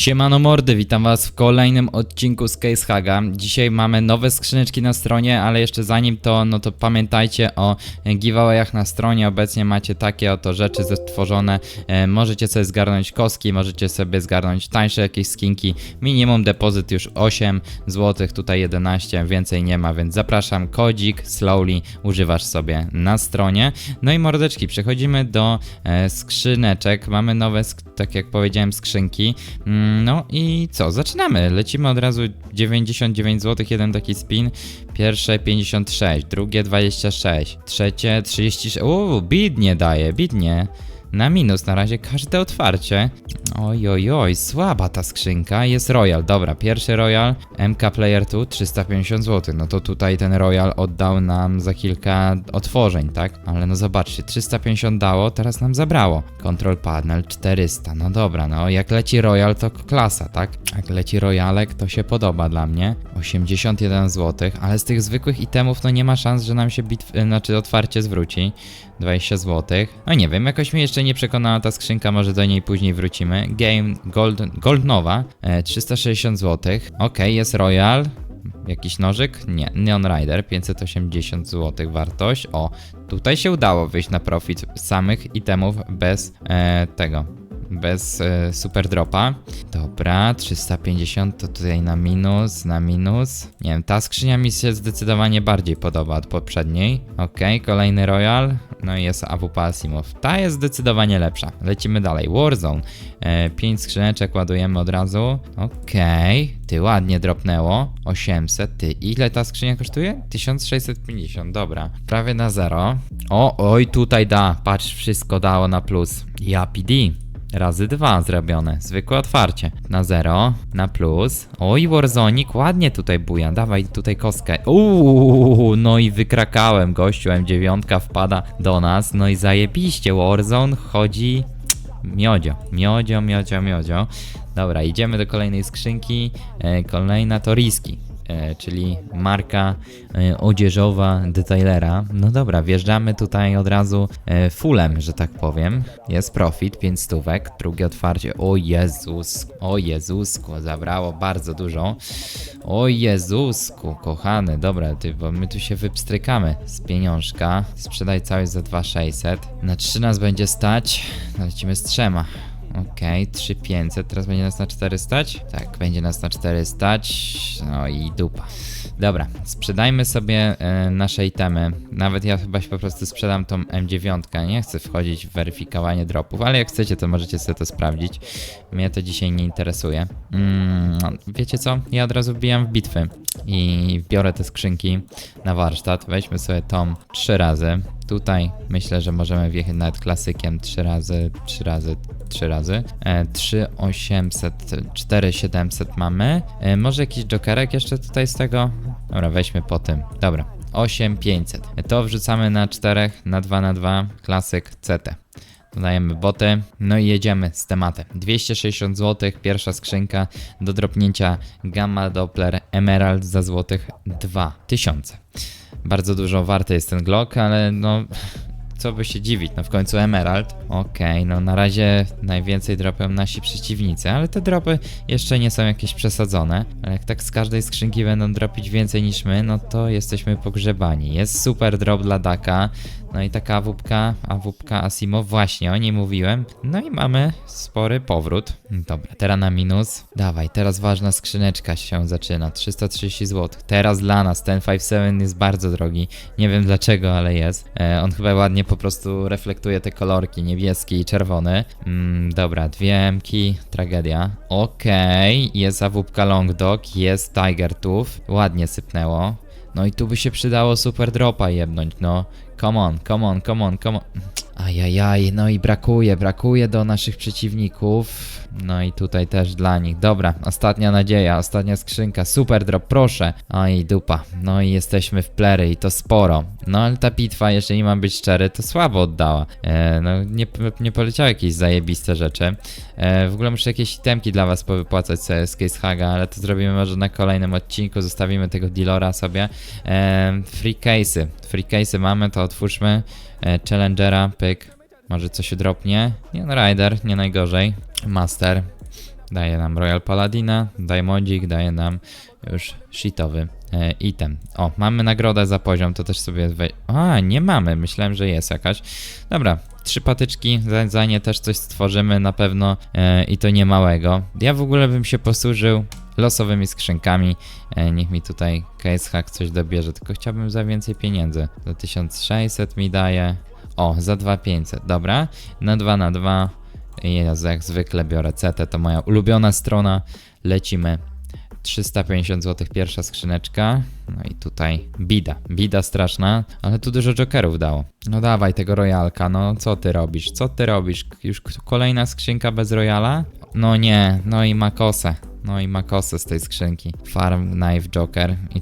Siemano mordy, witam was w kolejnym odcinku z Case Haga. Dzisiaj mamy nowe skrzyneczki na stronie, ale jeszcze zanim to, no to pamiętajcie o giveawayach na stronie. Obecnie macie takie oto rzeczy stworzone. E, możecie sobie zgarnąć kostki, możecie sobie zgarnąć tańsze jakieś skinki. Minimum depozyt już 8 zł, tutaj 11, więcej nie ma, więc zapraszam. Kodzik Slowly używasz sobie na stronie. No i mordeczki, przechodzimy do e, skrzyneczek. Mamy nowe, tak jak powiedziałem, skrzynki. Mm, No i co? Zaczynamy. Lecimy od razu 99 zł, jeden taki spin. Pierwsze 56, drugie 26, trzecie 36. Uuu, bidnie daje, bidnie. Na minus na razie każde otwarcie. Oj, oj, oj, słaba ta skrzynka. Jest Royal, dobra, pierwszy Royal, MK Player 2 350 zł. No to tutaj ten Royal oddał nam za kilka otworzeń, tak? Ale no zobaczcie, 350 dało, teraz nam zabrało. Control Panel 400, no dobra, no jak leci Royal to klasa, tak? Jak leci Royalek to się podoba dla mnie. 81 zł, ale z tych zwykłych itemów no nie ma szans, że nam się bitw, y, znaczy otwarcie zwróci. 20 zł. No nie wiem, jakoś mnie jeszcze nie przekonała ta skrzynka, może do niej później wrócimy. Game Gold, Gold Nowa, e, 360 zł. Ok, jest Royal. Jakiś nożyk? Nie. Neon Rider, 580 zł wartość. O, tutaj się udało wyjść na profit samych itemów bez e, tego. Bez e, super dropa. Dobra, 350 to tutaj na minus, na minus. Nie wiem, ta skrzynia mi się zdecydowanie bardziej podoba od poprzedniej. Okej, kolejny Royal. No i jest AWP Asimov. Ta jest zdecydowanie lepsza. Lecimy dalej. Warzone. E, 5 skrzyneczek ładujemy od razu. Okej, ty ładnie dropnęło. 800. Ty, ile ta skrzynia kosztuje? 1650, dobra. Prawie na zero. O, oj, tutaj da. Patrz, wszystko dało na plus. Ja. Razy dwa zrobione. Zwykłe otwarcie. Na zero, na plus. Oj, Warzonik ładnie tutaj buja. Dawaj tutaj kostkę. Uuu, no i wykrakałem. Gościu M9 wpada do nas. No i zajebiście. Warzone chodzi Miodzio, miodzio, miodzio, miodzio. Dobra, idziemy do kolejnej skrzynki. E, kolejna to Riski, czyli marka e, odzieżowa detailera. No dobra, wjeżdżamy tutaj od razu e, fullem, że tak powiem. Jest profit, 5 stówek. Drugie otwarcie. O Jezus, o Jezusku, zabrało bardzo dużo. O Jezusku, kochany, dobra, ty, bo my tu się wypstrykamy z pieniążka. Sprzedaj całość za 2600. Na 3 nas będzie stać. Lecimy z trzema. Okej, 3500, teraz będzie nas na 4 stać? Tak, będzie nas na 4 stać. No i dupa. Dobra, sprzedajmy sobie e, nasze itemy. Nawet ja chyba się po prostu sprzedam tą M9. Nie chcę wchodzić w weryfikowanie dropów, ale jak chcecie, to możecie sobie to sprawdzić. Mnie to dzisiaj nie interesuje. Mm, no, wiecie co? Ja od razu wbijam w bitwy i biorę te skrzynki na warsztat. Weźmy sobie tom 3 razy. Tutaj myślę, że możemy wjechać nawet klasykiem 3 razy, 3 razy, 3 razy. E, 3800, 4700 mamy. E, może jakiś jokerek jeszcze tutaj z tego? Dobra, weźmy po tym. Dobra, 8500. E, To wrzucamy na 4, na 2 na 2, klasyk CT. Dodajemy boty, no i jedziemy z tematem. 260 zł, pierwsza skrzynka do dropnięcia Gamma Doppler Emerald za złotych 2000. Bardzo dużo warty jest ten Glock, ale no co by się dziwić, no w końcu Emerald. Okej, no na razie najwięcej dropią nasi przeciwnicy, ale te dropy jeszcze nie są jakieś przesadzone. Ale jak tak z każdej skrzynki będą dropić więcej niż my, no to jesteśmy pogrzebani. Jest super drop dla Daka, no i taka awupka, awupka Asimo, właśnie o niej mówiłem. No i mamy spory powrót. Dobra, teraz na minus. Dawaj, teraz ważna skrzyneczka się zaczyna, 330 zł. Teraz dla nas ten 5.7 jest bardzo drogi, nie wiem dlaczego, ale jest. E, on chyba ładnie po prostu reflektuje te kolorki, niebieski i czerwony. Mm, dobra, dwie emki, tragedia. Okej, jest awupka Long Dog, jest Tiger Tooth, ładnie sypnęło. No i tu by się przydało super dropa jebnąć, no. Come on, come on, come on, come on. Ajajaj, no i brakuje, brakuje do naszych przeciwników. No i tutaj też dla nich. Dobra, ostatnia nadzieja, ostatnia skrzynka. Super drop, proszę. Oj, dupa. No i jesteśmy w plery i to sporo. No ale ta bitwa, jeżeli mam być szczery, to słabo oddała. E, no nie, nie poleciały jakieś zajebiste rzeczy. E, w ogóle muszę jakieś itemki dla was powypłacać sobie z Case Haga, ale to zrobimy może na kolejnym odcinku. Zostawimy tego dealera sobie. E, free case'y. Free case'y mamy, to otwórzmy. E, Challengera, pyk. Może coś dropnie. Nie no, Rider, nie najgorzej. Master. daje nam Royal Paladina, Diamondzik, daje nam już shitowy e, item. O, mamy nagrodę za poziom, to też sobie wej... A, nie mamy, myślałem, że jest jakaś. Dobra, trzy patyczki, za, za nie też coś stworzymy na pewno e, i to nie małego. Ja w ogóle bym się posłużył losowymi skrzynkami. E, niech mi tutaj Case Hack coś dobierze, tylko chciałbym za więcej pieniędzy. Za 1600 mi daje. O, za 2500, dobra. Na 2 na 2. Jezu, jak zwykle biorę CT, to moja ulubiona strona. Lecimy 350 zł pierwsza skrzyneczka. No i tutaj bida, bida straszna, ale tu dużo jokerów dało. No dawaj tego royalka, no co ty robisz? Co ty robisz? Już kolejna skrzynka bez royala? No nie, no i ma kosę. No i ma kosę z tej skrzynki. Farm Knife Joker i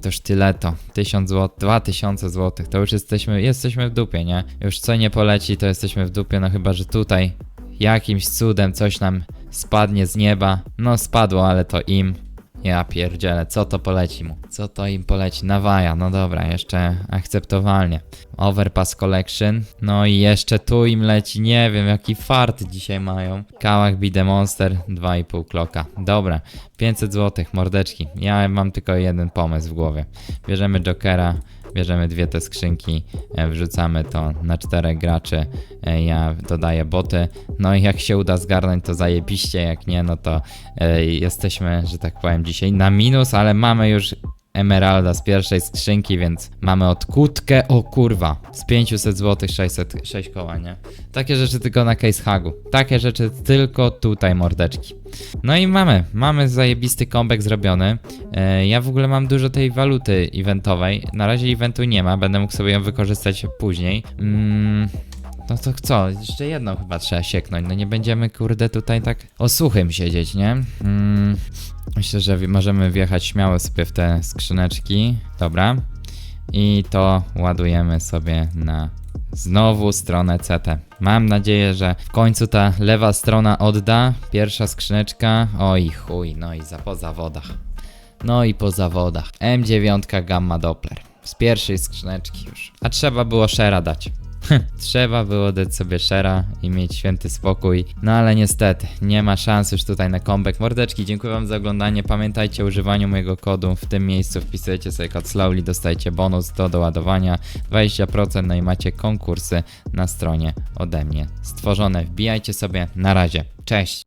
to. 1000 zł, 2000 zł. To już jesteśmy, jesteśmy w dupie, nie? Już co nie poleci, to jesteśmy w dupie, no chyba, że tutaj jakimś cudem coś nam spadnie z nieba. No spadło, ale to im. Ja pierdzielę, co to poleci mu? Co to im poleci? Nawaja, no dobra, jeszcze akceptowalnie. Overpass Collection, no i jeszcze tu im leci, nie wiem jaki fart dzisiaj mają. Kałach Be Monster, 2,5 kloka. Dobra, 500 zł, mordeczki. Ja mam tylko jeden pomysł w głowie. Bierzemy Jokera, bierzemy dwie te skrzynki, e, wrzucamy to na czterech graczy, e, ja dodaję boty, no i jak się uda zgarnąć to zajebiście, jak nie no to e, jesteśmy, że tak powiem dzisiaj na minus, ale mamy już Emeralda z pierwszej skrzynki, więc mamy odkutkę, o kurwa, z 500 zł 606 koła, nie? Takie rzeczy tylko na case hagu, takie rzeczy tylko tutaj mordeczki. No i mamy, mamy zajebisty comeback zrobiony. E, ja w ogóle mam dużo tej waluty eventowej. Na razie eventu nie ma, będę mógł sobie ją wykorzystać później. Mm, no to co? Jeszcze jedną chyba trzeba sieknąć. No nie będziemy, kurde, tutaj tak o suchym siedzieć, nie? Mm, myślę, że możemy wjechać śmiało sobie w te skrzyneczki. Dobra. I to ładujemy sobie na znowu stronę CT. Mam nadzieję, że w końcu ta lewa strona odda. Pierwsza skrzyneczka. Oj chuj, no i za po zawodach. No i po zawodach. M9 Gamma Doppler. Z pierwszej skrzyneczki już. A trzeba było share dać. Trzeba było dać sobie share i mieć święty spokój. No ale niestety, nie ma szans już tutaj na comeback. Mordeczki, dziękuję wam za oglądanie. Pamiętajcie o używaniu mojego kodu. W tym miejscu wpisujecie sobie kod Slowly, dostajecie bonus do doładowania 20%. No i macie konkursy na stronie ode mnie stworzone. Wbijajcie sobie. Na razie. Cześć!